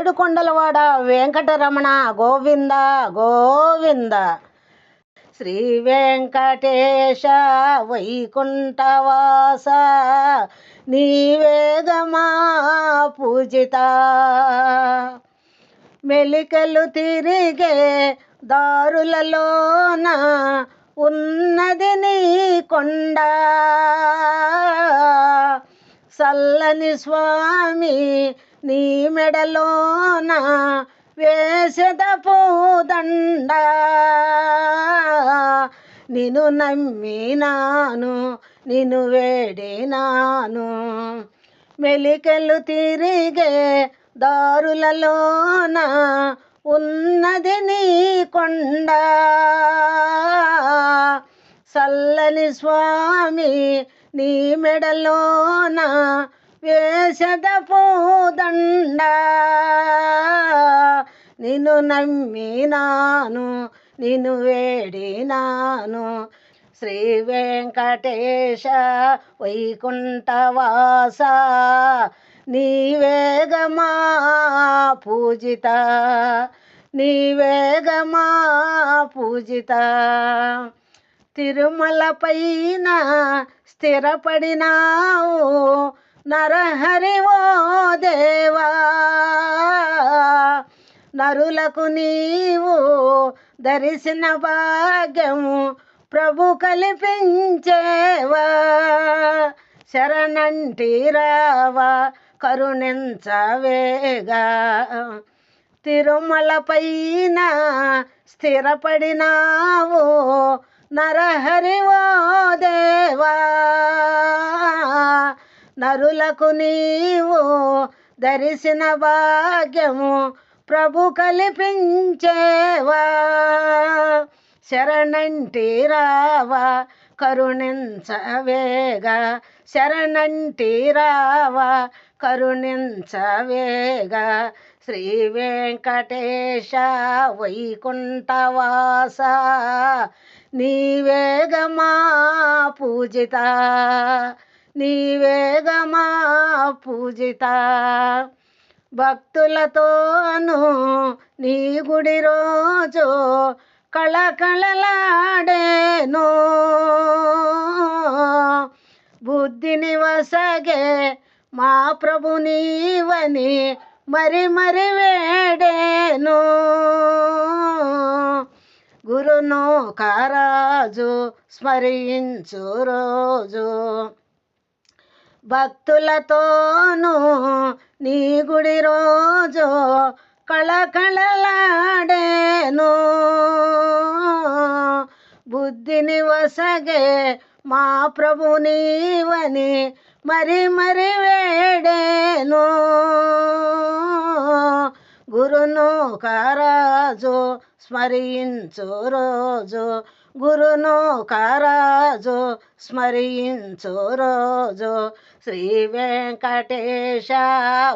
ఏడు కొండలవాడ వెంకటరమణ గోవింద గోవింద. శ్రీ వెంకటేశ వైకుంఠవాస నీవేగమా పూజిత. మెలికలు తిరిగే దారులలోన ఉన్నది నీ కొండ. చల్లని స్వామి నీ మెడలోన వేసద పూదండ. నిన్ను నమ్మినాను నిన్ను వేడినాను. మెలికలు తిరిగే దారులలోన ఉన్నది నీ కొండ. చల్లని స్వామి నీ మెడలోన వేషద పూదండ. నిన్ను నమ్మినాను నిన్ను వేడినాను. శ్రీ వెంకటేశ వైకుంఠవాస నీవేగమా పూజిత నీవేగమా పూజిత. తిరుమల పైన స్థిరపడినావు నరహరి ఓ దేవా నరులకు నీవు దర్శన భాగ్యము ప్రభు కల్పించేవా. శరణంటి రావా కరుణించవేగా. తిరుమల పైన స్థిరపడినావు నరహరి ఓ దేవా. నరులకు నీవు దర్శన భాగ్యము ప్రభు కల్పించేవా. శరణంటి రావా కరుణించవేగా. శరణంటి రావా కరుణించవేగా. శ్రీ వెంకటేశ వైకుంఠవాస నీవేగమా పూజిత. నీవేగమా పూజిత. భక్తులతోను నీ గుడి రోజు కళకళలాడేను. బుద్ధిని వసగే మా ప్రభు నీవని మరి మరి వేడేను. గురును కారాజు స్మరించు రోజు భక్తులతోనూ నీ గుడి రోజు కళకళలాడేను. బుద్ధిని వసగే మా ప్రభు నీవని మరి మరి వేడేను. గురును కారాజు స్మరించు రోజు. గురును కారాజు స్మరించు రోజు. శ్రీ వెంకటేశ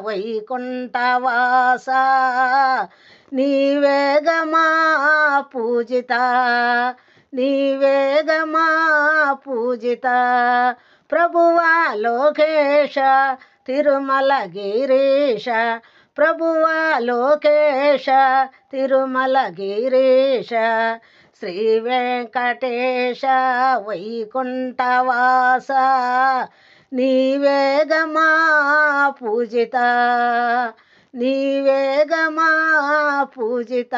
వైకుంఠవాస నీవేగమా పూజిత నీవేగమా పూజిత. ప్రభువా లోకేశ తిరుమల గిరీశ ప్రభువా లోకేశ తిరుమల గిరీశ శ్రీ వెంకటేశ వైకుంఠవాస నీవేగమా పూజిత నీవేగమా పూజిత.